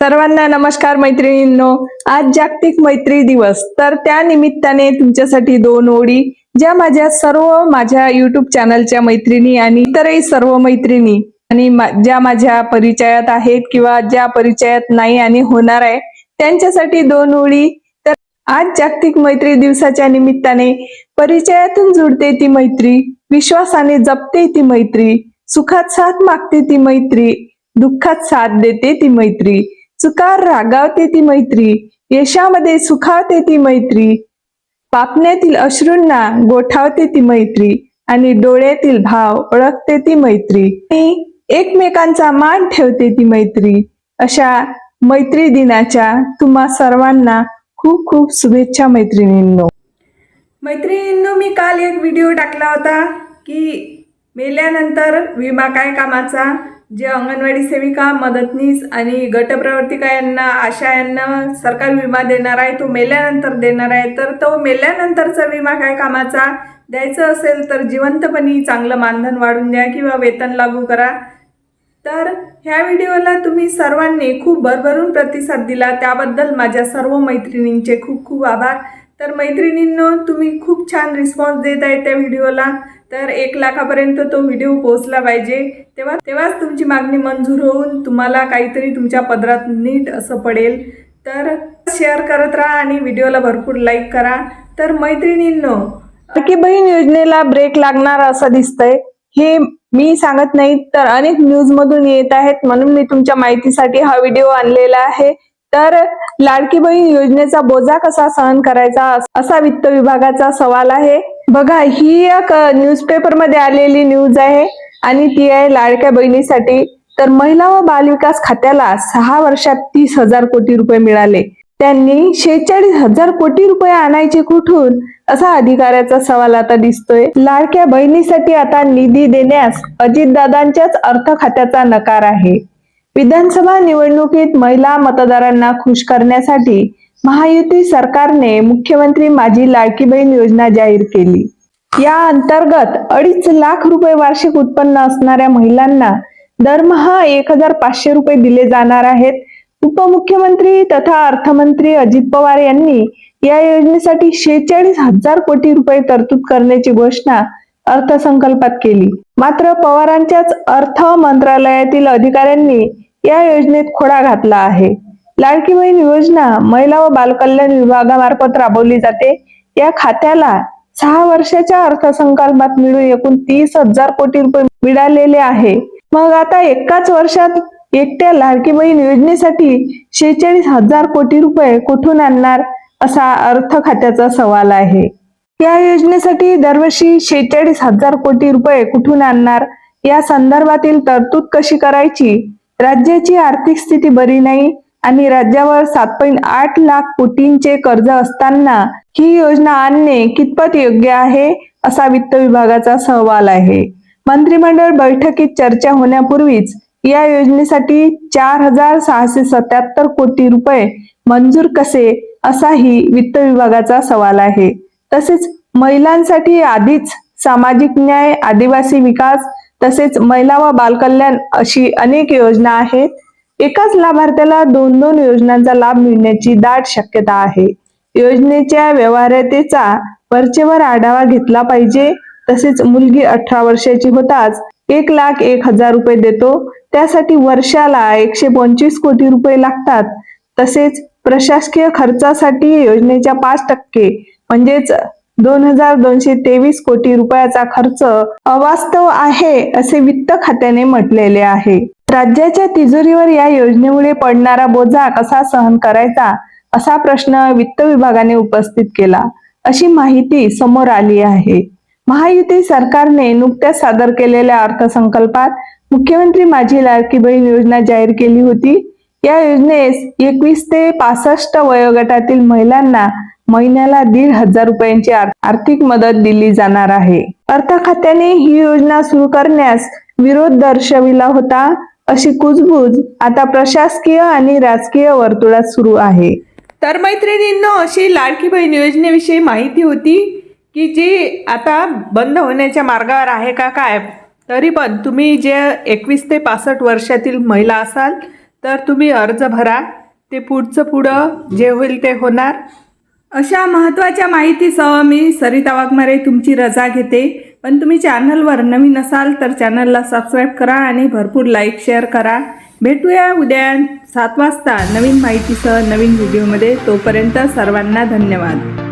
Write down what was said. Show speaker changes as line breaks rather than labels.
सर्वांना नमस्कार मैत्रिणींनो. आज जागतिक मैत्री दिवस. तर त्या निमित्ताने तुमच्यासाठी दोन ओळी. ज्या माझ्या सर्व माझ्या युट्यूब चॅनलच्या मैत्रिणी आणि इतरही सर्व मैत्रिणी आणि मा- ज्या माझ्या परिचयात आहेत किंवा ज्या परिचयात नाही आणि होणार आहे त्यांच्यासाठी दोन ओळी. तर आज जागतिक मैत्री दिवसाच्या निमित्ताने परिचयातून जुडते ती मैत्री विश्वासाने जपते ती मैत्री सुखात साथ मागते ती मैत्री दुःखात साथ देते ती मैत्री. चुकार रागावते ती मैत्री यशामध्ये सुखावते ती मैत्री. पापण्यातील अश्रूंना गोठावते ती मैत्री आणि डोळ्यातील भाव ओळखते ती मैत्री. आणि एकमेकांचा मान ठेवते ती मैत्री. अशा मैत्री दिनाच्या तुम्हा सर्वांना खूप खूप शुभेच्छा मैत्रिणींनो. मैत्रिणींनो मी काल एक व्हिडिओ टाकला होता की मेल्यानंतर विमा काय कामाचा? जे अंगणवाडी सेविका मदतनीस आणि गटप्रवर्तिका यांना आशा यांना सरकार विमा देणार आहे तो मेल्यानंतर देणार आहे तर तो मेल्यानंतरचा विमा काय कामाचा? द्यायचं असेल तर जिवंतपणी चांगलं मानधन वाढून द्या किंवा वेतन लागू करा. तर ह्या व्हिडिओला तुम्ही सर्वांनी खूप भरभरून प्रतिसाद दिला. त्याबद्दल माझ्या सर्व मैत्रिणींचे खूप खूप आभार. तर मैत्रिणींनो तुम्ही खूप छान रिस्पॉन्स देत आहे त्या व्हिडिओला तर एक लाखापर्यंत तो व्हिडिओ पोहोचला पाहिजे. तेव्हा तेव्हाच तुमची मागणी मंजूर होऊन तुम्हाला काहीतरी तुमच्या पदरात नीट असं पडेल. तर शेअर करत राहा आणि व्हिडिओला भरपूर लाईक करा. तर मैत्रिणींनो की बहीण योजनेला ब्रेक लागणार असं दिसतंय. हे मी सांगत नाही तर अनेक न्यूज मधून येत आहेत. म्हणून मी तुमच्या माहितीसाठी हा व्हिडिओ आणलेला आहे. तर लाडकी बहीण योजनेचा बोजा कसा सहन करायचा असा वित्त विभागाचा सवाल आहे. बघा ही एक न्यूजपेपरमध्ये आलेली न्यूज आहे आणि ती आहे लाडक्या बहिणीसाठी. तर महिला व बालविकास खात्याला सहा वर्षात तीस हजार कोटी रुपये मिळाले. त्यांनी शेहेचाळीस हजार कोटी रुपये आणायचे कुठून? असा अधिकाऱ्याचा सवाल आता दिसतोय. लाडक्या बहिणीसाठी आता निधी देण्यास अजितदादांच्याच अर्थ खात्याचा नकार आहे. विधानसभा निवडणुकीत महिला मतदारांना खुश करण्यासाठी महायुती सरकारने मुख्यमंत्री माझी लाडकी बहीण योजना जाहीर केली. या अंतर्गत अडीच लाख रुपये वार्षिक उत्पन्न असणाऱ्या महिलांना दरमहा एक हजार पाचशे रुपये दिले जाणार आहेत. उपमुख्यमंत्री तथा अर्थमंत्री अजित पवार यांनी या योजनेसाठी शेहेचाळीस हजार कोटी रुपये तरतूद करण्याची घोषणा अर्थसंकल्पात केली. मात्र पवारांच्याच अर्थ मंत्रालयातील अधिकाऱ्यांनी या योजनेत खोडा घातला आहे. लाडकी बहीण योजना महिला व बालकल्याण विभागामार्फत राबवली जाते. या खात्याला सहा वर्षाच्या अर्थसंकल्पात मिळून एकूण तीस हजार कोटी रुपये मिळालेले आहे. मग आता एकाच वर्षात एकट्या लाडकी बहीण योजनेसाठी शेहेचाळीस हजार कोटी रुपये कुठून आणणार असा अर्थ खात्याचा सवाल आहे. या योजनेसाठी दरवर्षी शेहेचाळीस हजार कोटी रुपये कुठून आणणार या संदर्भातील तरतूद कशी करायची? राज्याची आर्थिक स्थिती बरी नाही आणि राज्यावर सात पॉईंट आठ लाख कोटींचे कर्ज असताना ही योजना आणणे कितपत योग्य आहे असा वित्त विभागाचा सहवाल आहे. मंत्रिमंडळ बैठकीत चर्चा होण्यापूर्वीच या योजनेसाठी चार हजार सहाशे सत्याहत्तर कोटी रुपये मंजूर कसे असाही वित्त विभागाचा सवाल आहे. तसेच महिलांसाठी आधीच सामाजिक न्याय आदिवासी विकास तसेच महिला व बालकल्याण अशी अनेक योजना आहेत. एकाच लाभार्थ्याला दोन दोन योजनांचा लाभ मिळण्याची दाट शक्यता आहे. योजनेच्या व्यवहार्यतेचा वरचेवर आढावा घेतला पाहिजे. तसेच मुलगी अठरा वर्षाची होताच एक लाख एक हजार रुपये देतो. त्यासाठी वर्षाला एकशे पंचवीस कोटी रुपये लागतात. तसेच प्रशासकीय खर्चासाठी योजनेच्या पाच टक्के म्हणजेच दोन हजार दोनशे तेवीस कोटी रुपयाचा खर्च अवास्तव आहे असे वित्त खात्याने म्हटलेले आहे. राज्याच्या तिजोरीवर या योजनेमुळे पडणारा बोजा कसा सहन करायचा असा प्रश्न वित्त विभागाने उपस्थित केला अशी माहिती समोर आली आहे. महायुती सरकारने नुकत्याच सादर केलेल्या अर्थसंकल्पात मुख्यमंत्री माझी लाडकी बहीण योजना जाहीर केली होती. या योजनेस एकवीस ते पासष्ट वयोगटातील महिलांना महिन्याला दीड हजार रुपयांची आर्थिक मदत दिली जाणार आहे. अर्थ खात्याने ही योजना सुरू करण्यास विरोध दर्शविला होता अशी कुजबूज आता प्रशासकीय आणि राजकीय वर्तुळात सुरू आहे. तर मैत्रिणींनो अशी लाडकी बहीण योजनेविषयी माहिती होती की जी आता बंद होण्याच्या मार्गावर आहे का काय? तरी पण तुम्ही जे एकवीस ते पासष्ट वर्षातील महिला असाल तर तुम्ही अर्ज भरा. ते पुढचं पुढं जे होईल ते होणार. अशा महत्त्वाच्या माहितीसह मी सरिता वाघमारे तुमची रजा घेते. पण तुम्ही चॅनलवर नवीन असाल तर चॅनलला सबस्क्राईब करा आणि भरपूर लाईक शेअर करा. भेटूया उद्या सात वाजता नवीन माहितीसह नवीन व्हिडिओमध्ये. तोपर्यंत सर्वांना धन्यवाद.